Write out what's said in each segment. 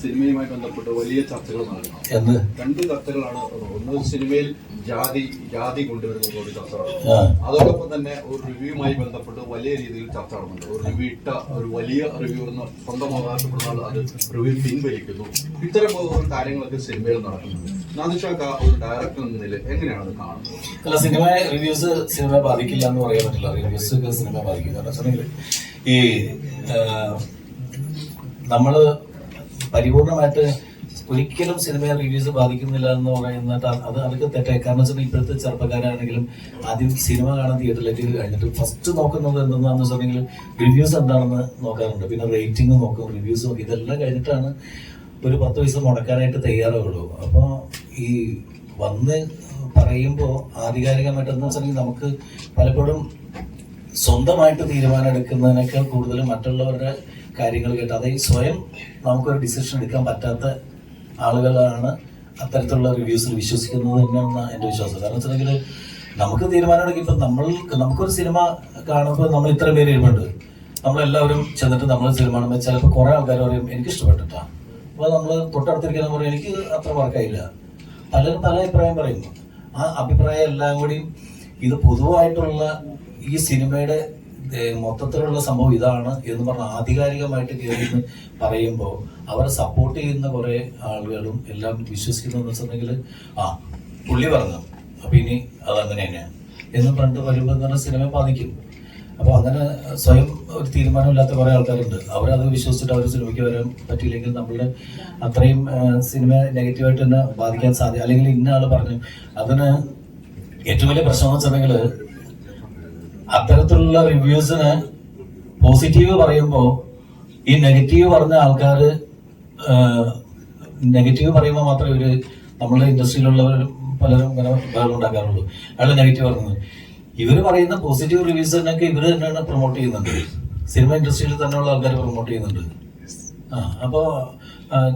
സിനിമയുമായി ബന്ധപ്പെട്ട് വലിയ ചർച്ചകൾ നടക്കുന്നു. എന്ന്? രണ്ട് ചർച്ചകളാണ്. ഒന്ന് സിനിമയിൽ ജാതി ജാതി കൊണ്ടുവരുന്നത് ഒരു ചർച്ച. അതോടൊപ്പം തന്നെ ഒരു റിവ്യൂമായി ബന്ധപ്പെട്ട് വലിയ രീതിയിൽ ചർച്ച നടന്നുണ്ട് ഒരു റിവ്യൂ ഇട്ട ഒരു വലിയ റിവ്യൂ എന്ന് സ്വന്തം അവകാശപ്പെടുന്ന ആൾ അത് റിവ്യൂ പിൻവലിക്കുന്നു. ഇത്തരം ഒരു കാര്യങ്ങളൊക്കെ സിനിമയിൽ നടക്കുന്നുണ്ട്. അല്ല സിനിമ റിവ്യൂസ് സിനിമ ബാധിക്കില്ല എന്ന് പറയാൻ പറ്റില്ല. റിവ്യൂസ് ഒക്കെ സിനിമ ബാധിക്കുന്നുണ്ട്. ഈ നമ്മൾ പരിപൂർണമായിട്ട് ഒരിക്കലും സിനിമയെ റിവ്യൂസ് ബാധിക്കുന്നില്ല എന്ന് പറയുന്ന അത് അതൊക്കെ തെറ്റായി. കാരണം വെച്ചാൽ ഇപ്പോഴത്തെ ചെറുപ്പക്കാരാണെങ്കിലും ആദ്യം സിനിമ കാണാൻ തിയേറ്ററിലേക്ക് കഴിഞ്ഞിട്ട് ഫസ്റ്റ് നോക്കുന്നത് എന്തെന്നാന്ന് വെച്ചിട്ടുണ്ടെങ്കിൽ റിവ്യൂസ് എന്താണെന്ന് നോക്കാറുണ്ട്. പിന്നെ റേറ്റിംഗ് നോക്കും റിവ്യൂസ് നോക്കും. ഇതെല്ലാം കഴിഞ്ഞിട്ടാണ് ഒരു പത്ത് പൈസ മുടക്കാനായിട്ട് തയ്യാറാവുള്ളൂ. അപ്പോൾ ഈ വന്ന് പറയുമ്പോൾ ആധികാരികമായിട്ടെന്ന് വെച്ചിട്ടുണ്ടെങ്കിൽ നമുക്ക് പലപ്പോഴും സ്വന്തമായിട്ട് തീരുമാനം എടുക്കുന്നതിനേക്കാൾ കൂടുതൽ മറ്റുള്ളവരുടെ കാര്യങ്ങൾ കേട്ട് അതായത് സ്വയം നമുക്കൊരു ഡിസിഷൻ എടുക്കാൻ പറ്റാത്ത ആളുകളാണ് അത്തരത്തിലുള്ള റിവ്യൂസിൽ വിശ്വസിക്കുന്നത് തന്നെയാണ് എന്റെ വിശ്വാസം. കാരണം വെച്ചിട്ടുണ്ടെങ്കിൽ നമുക്ക് തീരുമാനം എടുക്കും ഇപ്പം നമ്മൾ നമുക്കൊരു സിനിമ കാണുമ്പോൾ നമ്മൾ ഇത്ര പേര് ഇരുമുണ്ട് നമ്മളെല്ലാവരും ചെന്നിട്ട് നമ്മൾ സിനിമ കാണുമ്പോൾ ചിലപ്പോൾ കുറേ ആൾക്കാർ പറയും എനിക്ക് ഇഷ്ടപ്പെട്ടിട്ടാ അപ്പോൾ നമ്മൾ തൊട്ടടുത്തിരിക്കുന്ന പറയും എനിക്ക് അത്ര വർക്കായില്ല പലരും പല അഭിപ്രായം പറയുന്നു. ആ അഭിപ്രായം എല്ലാം കൂടി ഇത് പൊതുവായിട്ടുള്ള ഈ സിനിമയുടെ മൊത്തത്തിലുള്ള സംഭവം ഇതാണ് എന്ന് പറഞ്ഞ ആധികാരികമായിട്ട് കയറി പറയുമ്പോൾ അവരെ സപ്പോർട്ട് ചെയ്യുന്ന കുറെ ആളുകളും എല്ലാം വിശ്വസിക്കുന്നതെന്ന് വെച്ചിട്ടുണ്ടെങ്കിൽ ആ പുള്ളി പറഞ്ഞു അപ്പൊ ഇനി അതങ്ങനെ തന്നെയാണ്. എന്ന് പറഞ്ഞിട്ട് വരുമ്പോൾ സിനിമ ബാധിക്കും. അപ്പോൾ അങ്ങനെ സ്വയം ഒരു തീരുമാനമില്ലാത്ത കുറേ ആൾക്കാരുണ്ട്. അവരത് വിശ്വസിച്ചിട്ട് അവർ സിനിമയ്ക്ക് വരാൻ പറ്റിയില്ലെങ്കിൽ നമ്മളുടെ അത്രയും സിനിമ നെഗറ്റീവായിട്ട് തന്നെ ബാധിക്കാൻ സാധ്യത അല്ലെങ്കിൽ ഇന്ന ആൾ പറഞ്ഞു അതിന് ഏറ്റവും വലിയ പ്രശ്നം വെച്ചിട്ടുണ്ടെങ്കിൽ അത്തരത്തിലുള്ള റിവ്യൂസിന് പോസിറ്റീവ് പറയുമ്പോൾ ഈ നെഗറ്റീവ് പറഞ്ഞ ആൾക്കാർ നെഗറ്റീവ് പറയുമ്പോൾ മാത്രമേ ഇവർ നമ്മുടെ ഇൻഡസ്ട്രിയിലുള്ളവർ പലരും ഇങ്ങനെ ബഹളം ഉണ്ടാക്കാറുള്ളൂ അയാൾ നെഗറ്റീവ് പറഞ്ഞത്. ഇവർ പറയുന്ന പോസിറ്റീവ് റിവ്യൂസിനൊക്കെ ഇവർ തന്നെയാണ് പ്രൊമോട്ട് ചെയ്യുന്നുണ്ട് സിനിമ ഇൻഡസ്ട്രിയിൽ തന്നെയുള്ള ആൾക്കാർ പ്രൊമോട്ട് ചെയ്യുന്നുണ്ട്. ആ അപ്പോ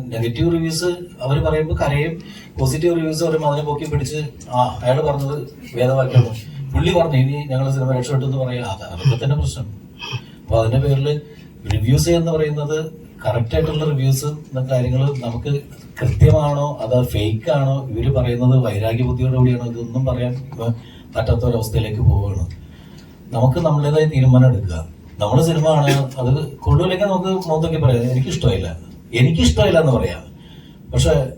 നെഗറ്റീവ് റിവ്യൂസ് അവർ പറയുമ്പോൾ കരയും. പോസിറ്റീവ് റിവ്യൂസ് അവർ അതിനെ പൊക്കി പിടിച്ച് ആ അയാൾ പറഞ്ഞത് വേദവാക്യമാണ് പുള്ളി പറഞ്ഞു ഇനി ഞങ്ങൾ സിനിമ രക്ഷപ്പെട്ടു എന്ന് പറയാം. അതാ- അതൊക്കെ തന്നെ പ്രശ്നം. അപ്പോൾ അതിന്റെ പേരിൽ റിവ്യൂസ് എന്ന് പറയുന്നത് കറക്റ്റ് ആയിട്ടുള്ള റിവ്യൂസ് കാര്യങ്ങൾ നമുക്ക് കൃത്യമാണോ അതോ ഫേക്ക് ആണോ? ഇവർ പറയുന്നത് വൈരാഗ്യ ബുദ്ധിയോട് കൂടിയാണോ? ഇതൊന്നും പറയാൻ പറ്റാത്ത ഒരവസ്ഥയിലേക്ക് പോവുകയാണ്. നമുക്ക് നമ്മുടേതായ തീരുമാനം എടുക്കുക. നമ്മുടെ സിനിമ ആണ്. അത് കൊള്ളില്ലെങ്കിൽ നമുക്ക് മുഖത്തൊക്കെ പറയാം. എനിക്കിഷ്ടമായില്ല എനിക്കിഷ്ടമില്ല. എന്ന് പറയാം. പക്ഷെ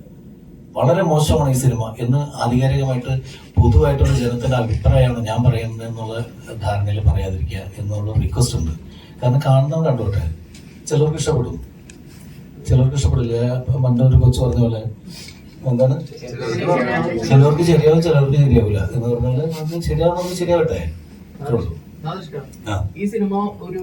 വളരെ മോശമാണ് ഈ സിനിമ എന്ന് ആധികാരികമായിട്ട് പൊതുവായിട്ടുള്ള ജനത്തിന്റെ അഭിപ്രായമാണ് ഞാൻ പറയുന്നത് എന്നുള്ള ധാരണയിൽ പറയാതിരിക്കുക എന്നുള്ള റിക്വസ്റ്റ് ഉണ്ട്. കാരണം കാണുന്നവർ കണ്ടോട്ടെ? ചിലർക്ക് ഇഷ്ടപ്പെടും. ചിലർക്ക് ഇഷ്ടപ്പെടില്ല. പണ്ട് ഒരു കൊച്ചു പറഞ്ഞ പോലെ എന്താണ്? ചിലർക്ക് ശരിയാവും ചിലർക്ക് ശരിയാവില്ല എന്ന് പറഞ്ഞാൽ നമുക്ക് ശരിയാവുന്നത് ശരിയാവട്ടെ. അത്രേ ഉള്ളൂ. ഈ സിനിമ ഒരു